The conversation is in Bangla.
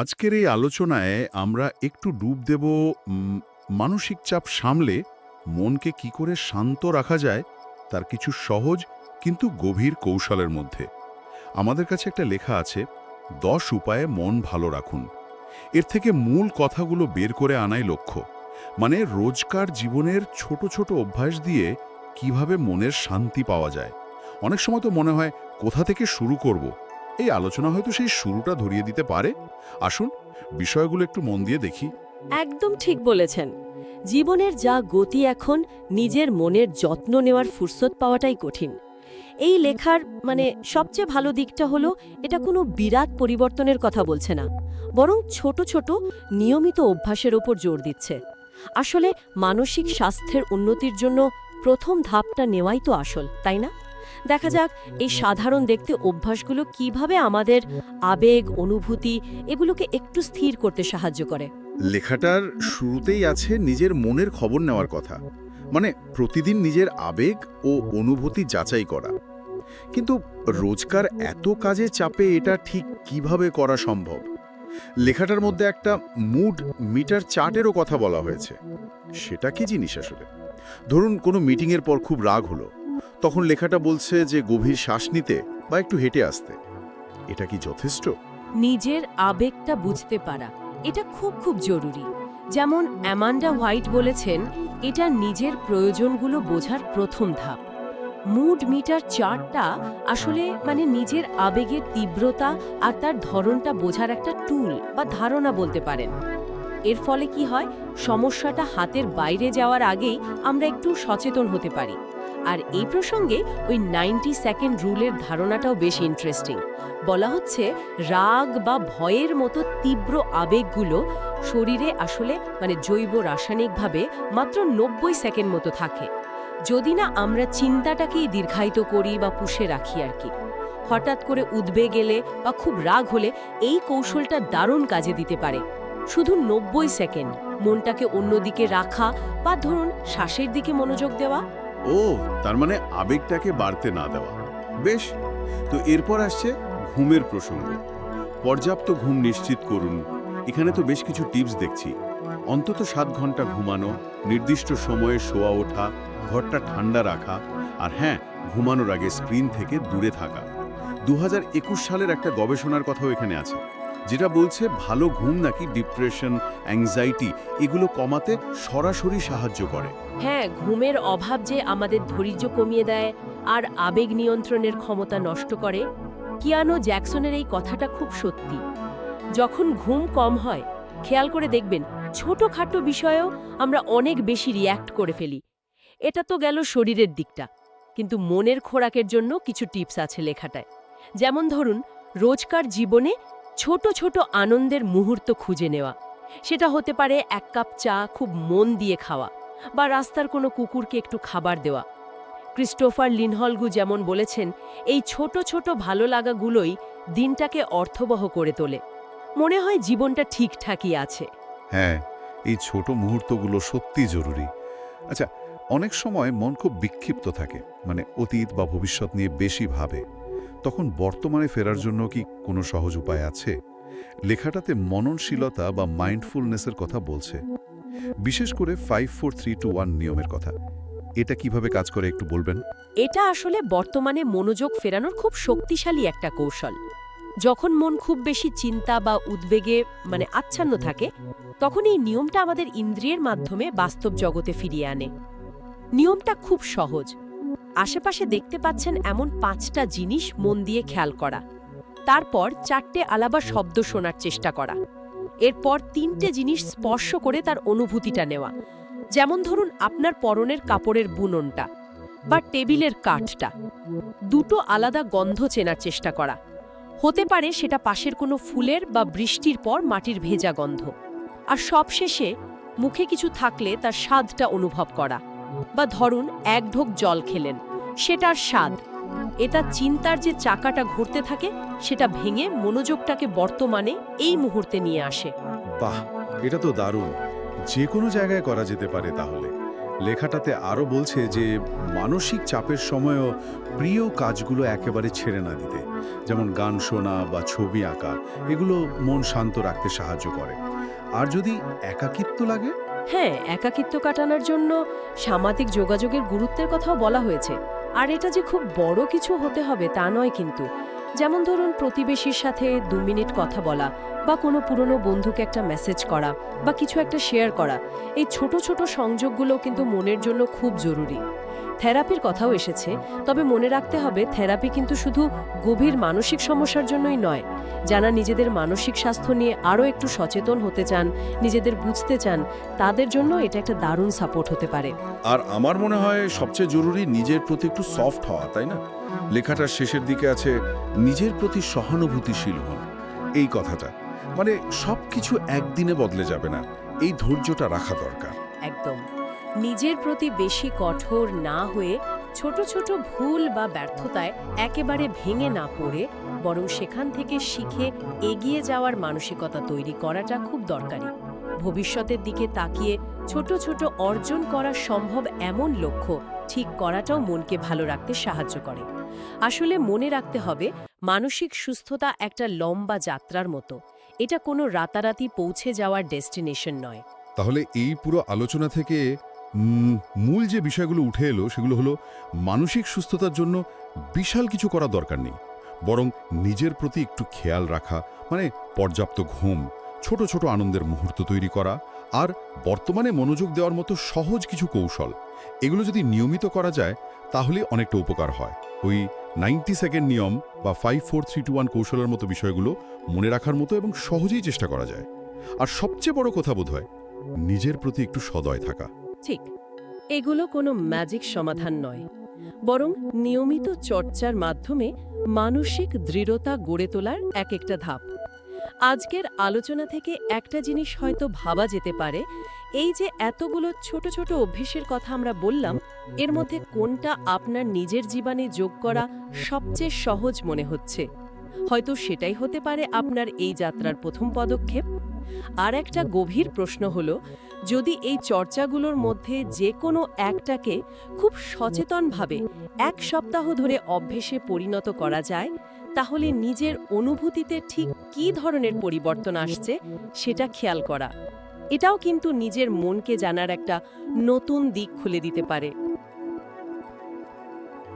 আজকের এই আলোচনায় আমরা একটু ডুব দেব মানসিক চাপ সামলে মনকে কি করে শান্ত রাখা যায় তার কিছু সহজ কিন্তু গভীর কৌশলের মধ্যে। আমাদের কাছে একটা লেখা আছে, দশ উপায়ে মন ভালো রাখুন। এর থেকে মূল কথাগুলো বের করে আনাই লক্ষ্য মানে রোজকার জীবনের ছোট ছোট অভ্যাস দিয়ে কীভাবে মনের শান্তি পাওয়া যায়। অনেক সময় তো মনে হয়, কোথা থেকে শুরু করব? এই আলোচনা হয়তো সেই শুরুটা ধরিয়ে দিতে পারে। আসুন, বিষয়গুলো একটু মন দিয়ে দেখি। একদম ঠিক বলেছেন। জীবনের যা গতি এখন, নিজের মনের যত্ন নেওয়ার ফুরসত পাওয়াটাই কঠিন। এই লেখার মানে সবচেয়ে ভালো দিকটা হলো, এটা কোনো বিরাট পরিবর্তনের কথা বলছে না। বরং ছোট ছোট, নিয়মিত অভ্যাসের ওপর জোর দিচ্ছে। আসলে মানসিক স্বাস্থ্যের উন্নতির জন্য প্রথম ধাপটা নেওয়াই তো আসল, তাই না? দেখা যাক এই সাধারণ দেখতে অভ্যাসগুলো কীভাবে আমাদের আবেগ, অনুভূতি এগুলোকে একটু স্থির করতে সাহায্য করে। লেখাটার শুরুতেই আছে নিজের মনের খবর নেওয়ার কথা মানে প্রতিদিন নিজের আবেগ ও অনুভূতি যাচাই করা। কিন্তু রোজকার এত কাজে চাপে এটা ঠিক কীভাবে করা সম্ভব? লেখাটার মধ্যে একটা মুড মিটার চার্টেরও কথা বলা হয়েছে। সেটা কি জিনিস আসলে? ধরুন কোনো মিটিংয়ের পর খুব রাগ হলো। তখন লেখাটা বলছে যে গভীর শ্বাস নিতে বা একটু হেঁটে আসতে। এটা কি যথেষ্ট? নিজের আবেগটা বুঝতে পারা, এটা খুব খুব জরুরি। যেমন অ্যামান্ডা হোয়াইট বলেছেন, এটা নিজের প্রয়োজনগুলো বোঝার প্রথম ধাপ। মুড মিটার চার্টটা আসলে মানে নিজের আবেগের তীব্রতা আর তার ধরনটা বোঝার একটা টুল বা ধারণা বলতে পারেন। এর ফলে কি হয়, সমস্যাটা হাতের বাইরে যাওয়ার আগেই আমরা একটু সচেতন হতে পারি। আর এই প্রসঙ্গে ওই নাইনটি সেকেন্ড রুলের ধারণাটাও বেশ ইন্টারেস্টিং বলা হচ্ছে, রাগ বা ভয়ের মতো তীব্র আবেগগুলো শরীরে আসলে মানে জৈব রাসায়নিকভাবে মাত্র নব্বই সেকেন্ড মতো থাকে। যদি না আমরা চিন্তাটাকেই দীর্ঘায়িত করি বা পুষে রাখি আর কি। হঠাৎ করে উদ্বেগ এলে বা খুব রাগ হলে এই কৌশলটা দারুণ কাজে দিতে পারে। শুধু নব্বই সেকেন্ড, মনটাকে অন্যদিকে রাখা বা ধরুন শ্বাসের দিকে মনোযোগ দেওয়া। ও, তার মানে আবেগটাকে বাড়তে না দেওয়া। বেশ, তো এরপর আসছে ঘুমের প্রসঙ্গ। পর্যাপ্ত ঘুম নিশ্চিত করুন। এখানে তো বেশ কিছু টিপস দেখছি। অন্তত সাত ঘণ্টা ঘুমানো, নির্দিষ্ট সময়ে শোয়া ওঠা, ঘরটা ঠান্ডা রাখা আর হ্যাঁ ঘুমানোর আগে স্ক্রিন থেকে দূরে থাকা। দু হাজার একুশ সালের একটা গবেষণার কথাও এখানে আছে। যেটা বলছে ভালো ঘুম নাকি ডিপ্রেশন অ্যাংজাইটি এগুলো কমাতে সরাসরি সাহায্য করে। হ্যাঁ ঘুমের অভাব যে আমাদের ধৈর্য কমিয়ে দেয় আর আবেগ নিয়ন্ত্রণের ক্ষমতা নষ্ট করে, কিয়ানো জ্যাকসনের এই কথাটা খুব সত্যি। যখন ঘুম কম হয়, খেয়াল করে দেখবেন ছোটখাটো বিষয়েও আমরা অনেক বেশি রিয়্যাক্ট করে ফেলি। এটা তো গেল শরীরের দিকটা, কিন্তু মনের খোরাকের জন্য কিছু টিপস আছে লেখাটায়। যেমন ধরুন, রোজকার জীবনে ছোট ছোট আনন্দের মুহূর্ত খুঁজে নেওয়া। সেটা হতে পারে এক কাপ চা খুব মন দিয়ে খাওয়া বা রাস্তার কোনো কুকুরকে একটু খাবার দেওয়া। ক্রিস্টোফার লিনহলগু যেমন বলেছেন, এই ছোট ছোট ভালো লাগাগুলোই দিনটাকে অর্থবহ করে তোলে। মনে হয় জীবনটা ঠিকঠাকই আছে। হ্যাঁ এই ছোট মুহূর্তগুলো সত্যি জরুরি। আচ্ছা অনেক সময় মন খুব বিক্ষিপ্ত থাকে মানে অতীত বা ভবিষ্যৎ নিয়ে বেশি ভাবে। তখন বর্তমানে ফেরার জন্য কি কোনো সহজ উপায় আছে? লেখাটাতে মননশীলতা বা মাইন্ডফুলনেসের কথা বলছে। বিশেষ করে five four three two one নিয়মের কথা। এটা কীভাবে কাজ করে একটু বলবেন? এটা আসলে বর্তমানে মনোযোগ ফেরানোর খুব শক্তিশালী একটা কৌশল। যখন মন খুব বেশি চিন্তা বা উদ্বেগে মানে আচ্ছন্ন থাকে, তখন এই নিয়মটা আমাদের ইন্দ্রিয়ের মাধ্যমে বাস্তব জগতে ফিরিয়ে আনে। নিয়মটা খুব সহজ। আশেপাশে দেখতে পাচ্ছেন এমন পাঁচটা জিনিস মন দিয়ে খেয়াল করা। তারপর চারটে আলাবা শব্দ শোনার চেষ্টা করা। এরপর তিনটে জিনিস স্পর্শ করে তার অনুভূতিটা নেওয়া। যেমন ধরুন আপনার পরনের কাপড়ের বুননটা বা টেবিলের কাঠটা। দুটো আলাদা গন্ধ চেনার চেষ্টা করা। হতে পারে সেটা পাশের কোনো ফুলের বা বৃষ্টির পর মাটির ভেজা গন্ধ। আর সবশেষে মুখে কিছু থাকলে তার স্বাদটা অনুভব করা। বা ধরুন এক ঢোক জল খেলেন, সেটার স্বাদ। এটা চিন্তার যে চাকাটা ঘুরতে থাকে, সেটা ভেঙে মনোযোগটাকে বর্তমানে এই মুহূর্তে নিয়ে আসে। বাহ, এটা তো দারুণ। যে কোনো জায়গায় করা যেতে পারে তাহলে। লেখাটাতে আরও বলছে যে, মানসিক চাপের সময়ও প্রিয় কাজগুলো একেবারে ছেড়ে না দিতে। যেমন গান শোনা বা ছবি আঁকা, এগুলো মন শান্ত রাখতে সাহায্য করে। আর যদি একাকিত্ব লাগে? হ্যাঁ একাকিত্ব কাটানোর জন্য সামাজিক যোগাযোগের গুরুত্বের কথাও বলা হয়েছে। আর এটা যে খুব বড় কিছু হতে হবে তা নয় কিন্তু। যেমন ধরুন, প্রতিবেশীর সাথে দু মিনিট কথা বলা বা কোনো পুরনো বন্ধুকে একটা মেসেজ করা বা কিছু একটা শেয়ার করা। এই ছোট ছোট সংযোগগুলো কিন্তু মনের জন্য খুব জরুরি। থেরাপির কথাও এসেছে তবে মনে রাখতে হবে থেরাপি কিন্তু শুধু গভীর মানসিক সমস্যার জন্যই নয়। যারা নিজেদের মানসিক স্বাস্থ্য নিয়ে আরও একটু সচেতন হতে চান নিজেদের বুঝতে চান তাদের জন্য এটা একটা দারুণ সাপোর্ট হতে পারে। আর আমার মনে হয় সবচেয়ে জরুরি নিজের প্রতি একটু সফট হওয়া তাই না? লেখাটার শেষের দিকে আছে নিজের প্রতি সহানুভূতিশীল হন। এই কথাটা। মানে সব কিছু একদিনে বদলে যাবে না। এই ধৈর্যটা রাখা দরকার। একদম। নিজের প্রতি বেশি কঠোর না হয়ে ছোট ছোট ভুল বা ব্যর্থতায় একেবারে ভেঙে না পড়ে, বরং সেখান থেকে শিখে এগিয়ে যাওয়ার মানসিকতা তৈরি করাটা খুব দরকারি। ভবিষ্যতের দিকে তাকিয়ে ছোট ছোট অর্জন করা সম্ভব এমন লক্ষ্য ঠিক করাটাও মনকে ভালো রাখতে সাহায্য করে। আসলে মনে রাখতে হবে, মানসিক সুস্থতা একটা লম্বা যাত্রার মতো। এটা কোনো রাতারাতি পৌঁছে যাওয়ার ডেস্টিনেশন নয়। তাহলে এই পুরো আলোচনা থেকে মূল যে বিষয়গুলো উঠে এলো সেগুলো হলো মানসিক সুস্থতার জন্য বিশাল কিছু করা দরকার নেই। বরং নিজের প্রতি একটু খেয়াল রাখা মানে পর্যাপ্ত ঘুম, ছোট ছোট আনন্দের মুহূর্ত তৈরি করা আর বর্তমানে মনোযোগ দেওয়ার মতো সহজ কিছু কৌশল। এগুলো যদি নিয়মিত করা যায়, তাহলে অনেকটা উপকার হয়। ওই নাইনটি সেকেন্ড নিয়ম বা five, four, three, two, one কৌশলের মতো বিষয়গুলো মনে রাখার মতো এবং সহজেই চেষ্টা করা যায়। আর সবচেয়ে বড় কথা বোধ হয় নিজের প্রতি একটু সদয় থাকা। ঠিক, এগুলো কোনো ম্যাজিক সমাধান নয়, বরং নিয়মিত চর্চার মাধ্যমে মানসিক দৃঢ়তা গড়ে তোলার এক একটা ধাপ। আজকের আলোচনা থেকে একটা জিনিস হয়তো ভাবা যেতে পারে, এই যে এতগুলো ছোট ছোট অভ্যেসের কথা আমরা বললাম, এর মধ্যে কোনটা আপনার নিজের জীবনে যোগ করা সবচেয়ে সহজ মনে হচ্ছে? হয়তো সেটাই হতে পারে আপনার এই যাত্রার প্রথম পদক্ষেপ। আর একটা গভীর প্রশ্ন হল, যদি এই চর্চাগুলোর মধ্যে যে কোনো একটাকে খুব সচেতনভাবে এক সপ্তাহ ধরে অভ্যেসে পরিণত করা যায়, তাহলে নিজের অনুভূতিতে ঠিক কি ধরনের পরিবর্তন আসছে সেটা খেয়াল করা। এটাও কিন্তু নিজের মনকে জানার একটা নতুন দিক খুলে দিতে পারে।